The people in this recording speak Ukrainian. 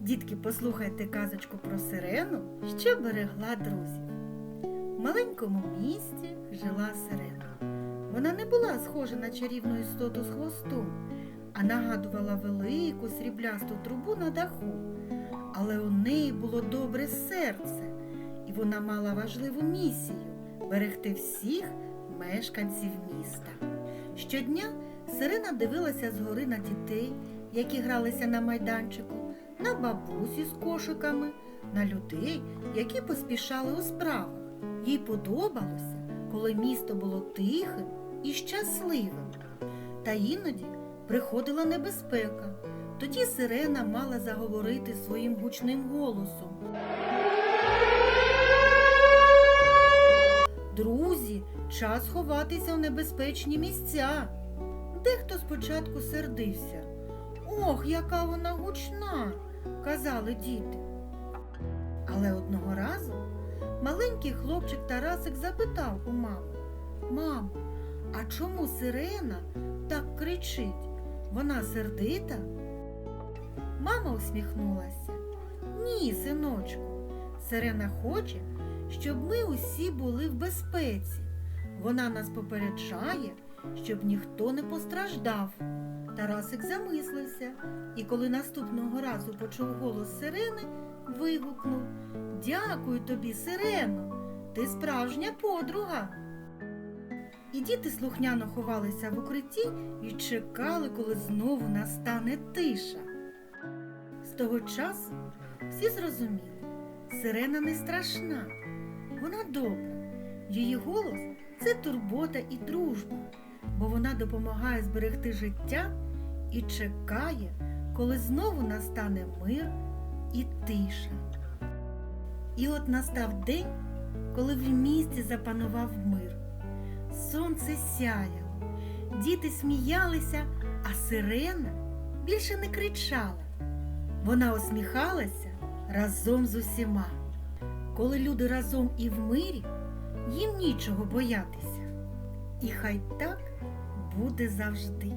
Дітки, послухайте казочку про сирену, що берегла друзів. В маленькому місті жила сирена. Вона не була схожа на чарівну істоту з хвостом, а нагадувала велику сріблясту трубу на даху. Але у неї було добре серце, і вона мала важливу місію берегти всіх мешканців міста. Щодня сирена дивилася згори на дітей, які гралися на майданчику, на бабусі з кошиками, на людей, які поспішали у справах. Їй подобалося, коли місто було тихим і щасливим. Та іноді приходила небезпека. Тоді сирена мала заговорити своїм гучним голосом. Друзі, час ховатися в небезпечні місця. Дехто спочатку сердився. Ох, яка вона гучна, казали діти. Але одного разу маленький хлопчик Тарасик запитав у мами, Мам, а чому сирена так кричить? Вона сердита? Мама усміхнулася. Ні, синочку, сирена хоче, щоб ми усі були в безпеці. Вона нас попереджає, щоб ніхто не постраждав. Тарасик замислився і коли наступного разу почув голос сирени, вигукнув Дякую тобі, сирено, ти справжня подруга. І діти слухняно ховалися в укритті і чекали, коли знову настане тиша. З того часу всі зрозуміли, сирена не страшна, вона добра. Її голос це турбота і дружба, бо вона допомагає зберегти життя і чекає, коли знову настане мир і тиша. І от настав день, коли в місті запанував мир. Сонце сяяло, діти сміялися, а сирена більше не кричала. Вона усміхалася разом з усіма. Коли люди разом і в мирі, їм нічого боятися. І хай так буде завжди.